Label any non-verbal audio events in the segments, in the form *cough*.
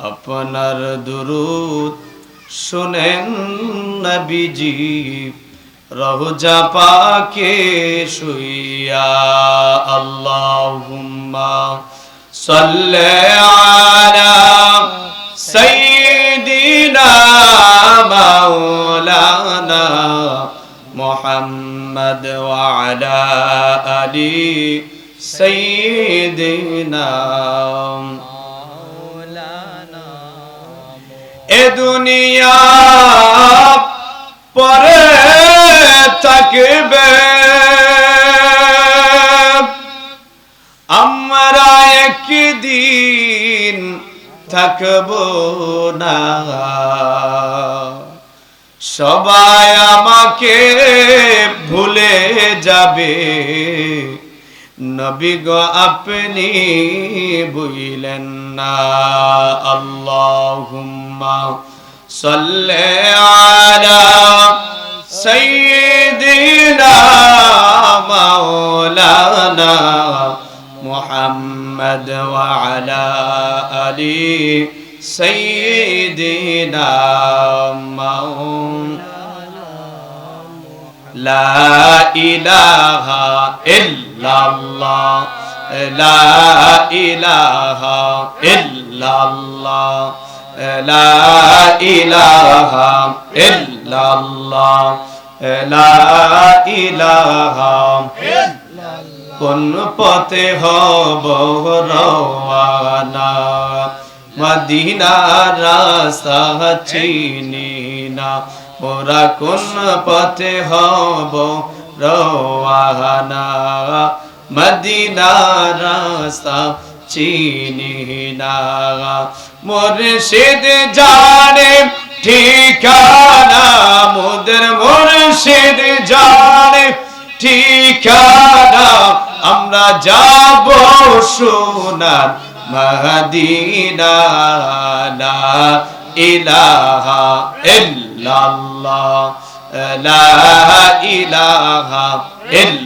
আপনার দুরুদ শুনেন নবীজি রোজা পাকে শুইয়া, আল্লাহুম্মা সাল্লি আলা সাইয়্যিদিনা মাওলানা মুহাম্মদ ওয়া আলা আলি সাইয়্যিদিনা এ দুনিয়া পরে থাকবে। আমরা একদিন থাকব না। সবাই আমাকে ভুলে যাবে। নবী গো আপনি বুঝলেন না আল্লাহুম্মা সাল্লি আলা সাইয়্যিদিনা মাওলানা মুহাম্মদ ওয়া আলা আলি সাইয়্যিদিনা মাওলানা লা ইলাহা ইল্লা ইল্লাল্লাহ, লা ইলাহা কোন পথে হব রওয়ানা, মদিনার রাস্তা চিনি না। ওরা কোন পথে হব রওয়ানা মদিনার রাস্তা চিনি না। মুর্শিদ জানে ঠিকানা, মোদের মুর্শিদ জানে ঠিকানা। আমরা যাব সোনার মদিনা লা ইলাহা ইল্লাল্লাহ, লা ইলাহা ইল্লাল্লাহ।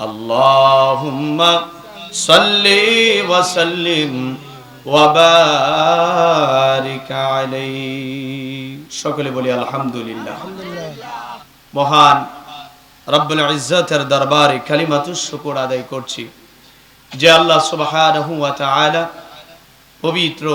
আল্লাহুম্মা সাল্লি ওয়া সাল্লিম ওয়া সকলে বলি আলহামদুলিল্লাহ। মহান রব্বুল ইজ্জতের দরবারে কালিমাতুস শুকর আদায় করছি যে আল্লাহ সুবহানাহু ওয়া তাআলা পবিত্র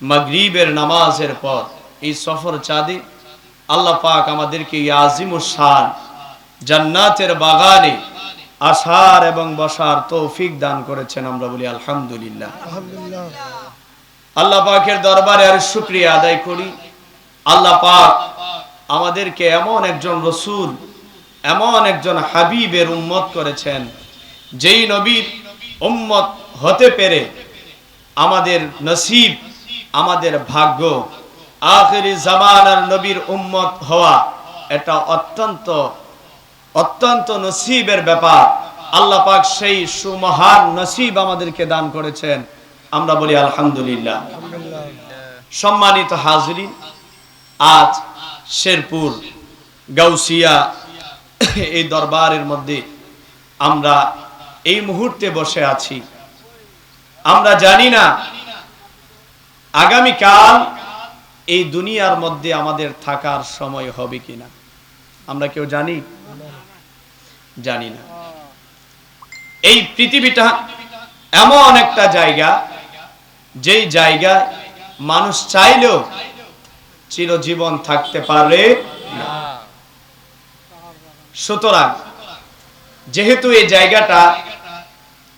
মাগরিবের নামাজের পর এই সফর চাঁদে আল্লাহ পাক আমাদেরকে ইয়াজিম শান জান্নাতের বাগানে আসার এবং বসার তৌফিক দান করেছেন আমরা বলি আলহামদুলিল্লাহ। আল্লাহ পাকের দরবারে আর শুক্রিয়া আদায় করি। আল্লাহ পাক আমাদেরকে এমন একজন রসুল এমন একজন হাবিবের উম্মত করেছেন যেই নবীর উম্মত হতে পেরে আমাদের নসিব আমাদের ভাগ্য আখেরি জামানার নবীর উম্মত হওয়া এটা অত্যন্ত অত্যন্ত নসিবের ব্যাপার। আল্লাহ পাক সেই সুমহান নসিব আমাদেরকে দান করেছেন। আমরা বলি আলহামদুলিল্লাহ। সম্মানিত হাজরি আজ শেরপুর, গাউসিয়া *coughs* এই দরবারের মধ্যে আমরা এই মুহূর্তে বসে আছি। আমরা জানি না আগামীকাল এই দুনিয়ার মধ্যে আমাদের থাকার সময় হবে কিনা। আমরা কেউ জানি? জানি না। এই পৃথিবীটা এমন একটা জায়গা, যেই জায়গায় মানুষ চাইলেও চিরজীবন থাকতে পারে সুতরাং যেহেতু এই জায়গাটা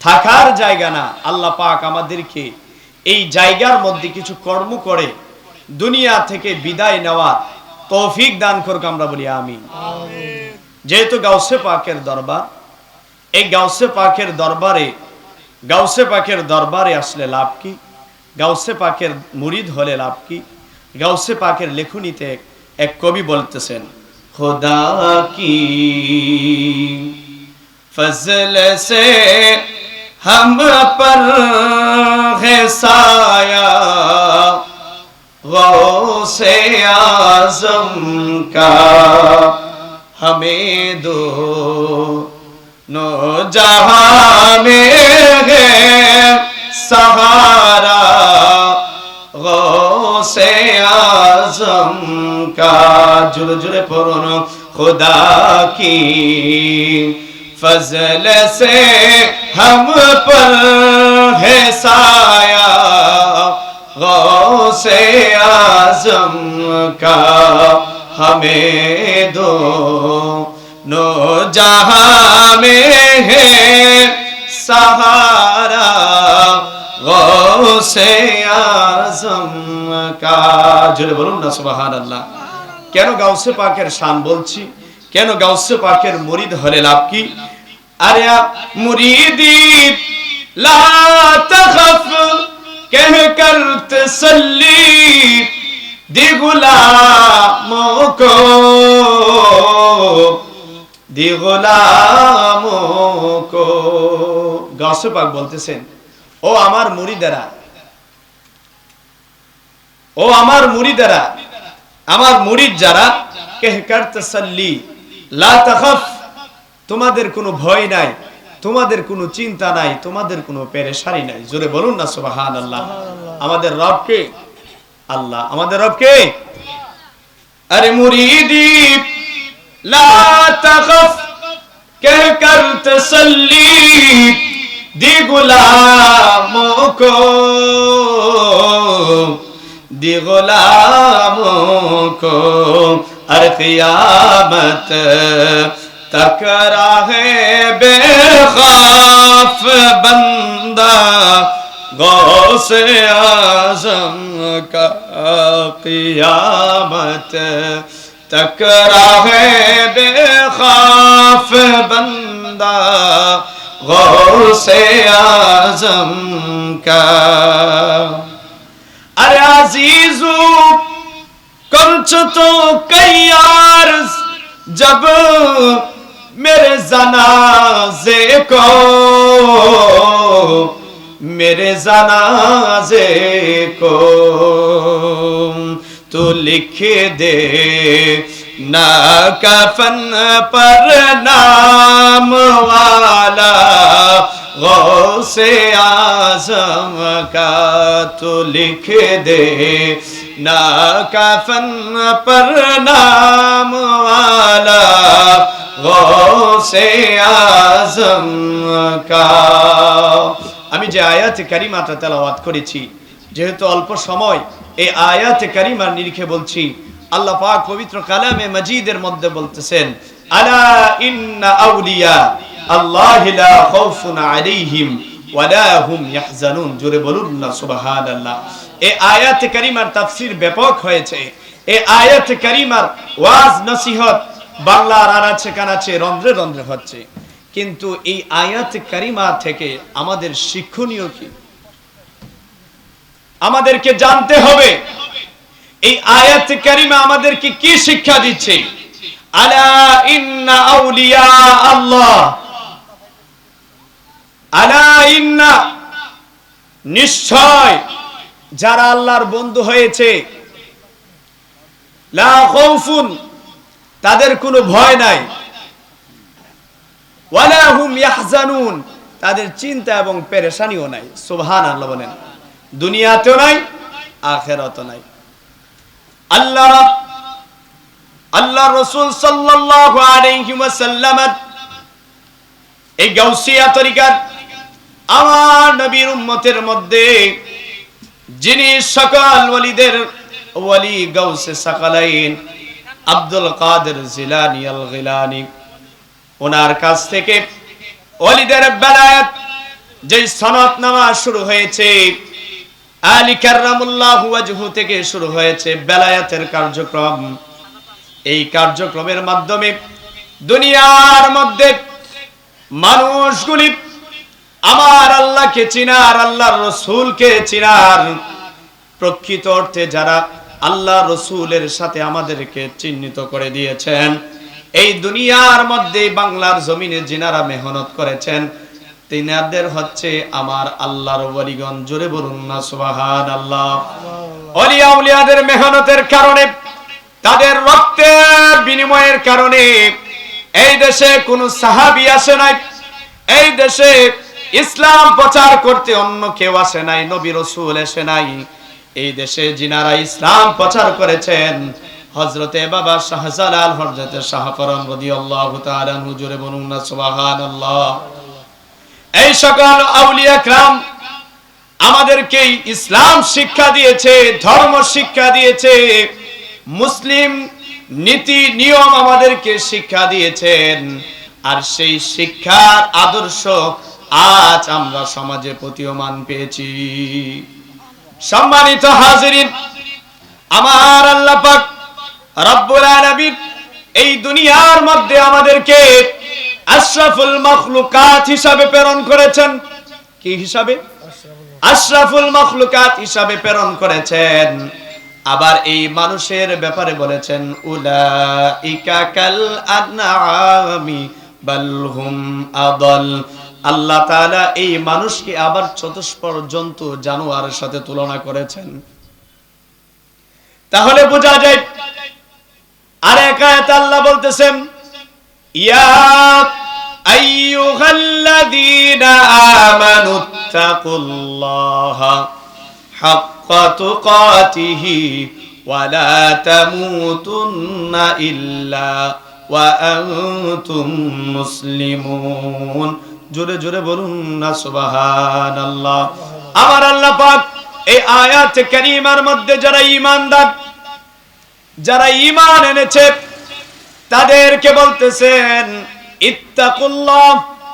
থাকার জায়গা না, আল্লাহ পাক আমাদেরকে এই জায়গার মধ্যে কিছু কর্ম করে দুনিয়া থেকে বিদায় নেওয়া তৌফিক দান করুক আমরা বলি আমি যেহেতু গাউসে পাকের দরবার এই গাউসে পাকের দরবারে গাউসে পাকের দরবারে আসলে লাভ কি? গাউসে পাকের মুরিদ হলে লাভ কি? গাউসে পাকের লেখনীতে এক কবি বলতেছেন খোদা কি ফজল সে হাম পর সায়া غوثِ آزم کا ہمیں دو نو جہاں میں ہے سہارا غوثِ آزم کا۔ جر جر پرون خدا کی فضل سے ہم پر ہے سارا गौसे आजम का हमें दो नो जहां में है सहारा गौसे आजम का জোরে বলুন না সুবহানাল্লাহ কেন গাউসে পাকের শান বলছি কেন গাউসে পাকের মুরিদ হলে লাভ কি আরে আপ মুরিদি লা তখফ কহ কর তসল্লি দি গুলামোं को গাউসে পাক বলতেছেন, ও আমার মুরিদেরা ও আমার মুরিদেরা আমার মুরিদ যারা কেহকার তসল্লি লা তোমাদের কোনো ভয় নাই। তোমাদের কোনো চিন্তা নাই তোমাদের কোনো পেরেশানি নাই। জোরে বলুন না সুবাহান আল্লাহ আমাদের রবকে আল্লাহ। আমাদের রবকে আরে মুরিদি লা তাখাফ কহ কর তসল্লি দি গুলামোঁ কো দি গুলামোঁ কো আর কিয়ামত تکرا ہے بے خاف بندہ غوث اعظم کا قیامت تکرا ہے بے خاف بندہ غوث اعظم کا ارے عزیزو کنچ تو کئی عرض جب میرے زنازے کو میرے زنازے को تو لکھ दे ना کفن पर نام والا গৌসে আজম কা তো লিখ দে, না কাফন পর নাম वाला গৌসে আজম কা। আমি যে আয়াত কারিমাটা তেলাওয়াত করেছি, যেহেতু অল্প সময়, এই আয়াত কারিমার নিরিখে বলছি, আল্লাহ পাক পবিত্র কালামে মজিদের মধ্যে বলতেছেন, আলা ইন্না আউলিয়া আল্লাহ লা খাউফুন আলাইহিম ওয়ালা হুম ইয়াহজানুন। জোরে বলুন না, সুবহানাল্লাহ। এই আয়াত কারিমার তাফসীর ব্যাপক হয়েছে। এই আয়াত কারিমার ওয়াজ, নসিহত বাংলার রন্ধ্রে রন্ধ্রে হচ্ছে। কিন্তু এই আয়াত কারিমা থেকে আমাদের শিক্ষণীয় কি? আমাদেরকে জানতে হবে, এই আয়াত কারিমা আমাদেরকে কি শিক্ষা দিচ্ছে? আলা ইন্না আউলিয়া আল্লাহ। আলা নিশ্চয় যারা আল্লাহর বন্ধু হয়েছে। লা খাউফুন তাদের কোনো ভয় নাই। ওয়ালা তাদের চিন্তা এবং পেরেশানিও নাই। সুবহানাল্লাহ বলেন। দুনিয়াতেও নাই, আখেরাতেও নাই। আল্লাহ আল্লাহ রসুল সাল্লাল্লাহু আলাইহি ওয়াসাল্লাম এই গাউসিয়া তরিকার আমার নবীর উম্মতের মধ্যে যিনি সকল ওয়ালিদের ওয়ালি গাউসে সাকালাইন আব্দুল কাদের জিলানি আল গিলানি, ওনার কাছ থেকে ওয়ালিদের বেলায়াত যে সনদ নামা শুরু হয়েছে, আলী কার্রামুল্লাহ ওয়াজহু থেকে শুরু হয়েছে বেলায়াতের কার্যক্রম। এই কার্যক্রমের মাধ্যমে দুনিয়ার মধ্যে মানুষগুলি আমার আল্লাহকে চিনার, আল্লাহর রসুলকে চিনার। প্রকৃত অর্থে যারা আল্লাহ রসুলের সাথে আমাদেরকে চিহ্নিত করে দিয়েছেন, এই দুনিয়ার মধ্যে বাংলার জমিনে যিনারা মেহনত করেছেন, তিনাদের হচ্ছে আমার আল্লাহর ওয়ালিগণ জোরে বলুন না সুবাহান আল্লাহ অলিয়া উলিয়াদের মেহনতের কারণে, তাদের রক্তের বিনিময়ের কারণে এই দেশে কোন সাহাবি আসে নাই। এই দেশে ইসলাম প্রচার করতে অন্য কেউ আসে নাই, নবী রসুল এসে নাই। এই দেশে যিনারা ইসলাম প্রচার করেছেন হজরতে বাবা শাহজালাল হজরতে শাহফরম রদি আল্লাহ হুজুরে বলুন সুবাহান আল্লাহ এই সকল আউলিয়া ক্রাম আমাদেরকে ইসলাম শিক্ষা দিয়েছে, ধর্ম শিক্ষা দিয়েছে, মুসলিম নীতি, নিয়ম আমাদেরকে শিক্ষা দিয়েছেন। আর সেই শিক্ষার আদর্শ আজ আমরা সমাজে প্রতীয়মান পেয়েছি। সম্মানিত হাজিরিন, আমার আল্লাহ পাক রব্বুল আলামিন এই দুনিয়ার মধ্যে আমাদেরকে আশরাফুল মখলুকাত হিসাবে প্রেরণ করেছেন। কি হিসাবে? আশরাফুল মখলুকাত হিসাবে প্রেরণ করেছেন। আবার এই মানুষের ব্যাপারে বলেছেন, উলাইকা কাল আনআমি বাল হুম আদল। আল্লাহ তাআলা এই মানুষকে আবার চতুষ্পর জন্তু জানোয়ারের সাথে তুলনা করেছেন। তাহলে বোঝা যায়, আর এক আল্লাহ বলতেছেন মুসলিমুন। জোরে জোরে বলুন, না, সুবহানাল্লাহ। আমার আল্লাহ পাক এই আয়াত কারিমার মধ্যে যারা ইমানদার যারা ইমান এনেছে, তাদেরকে বলতেছেন, ইত্তাকুল্লাহ।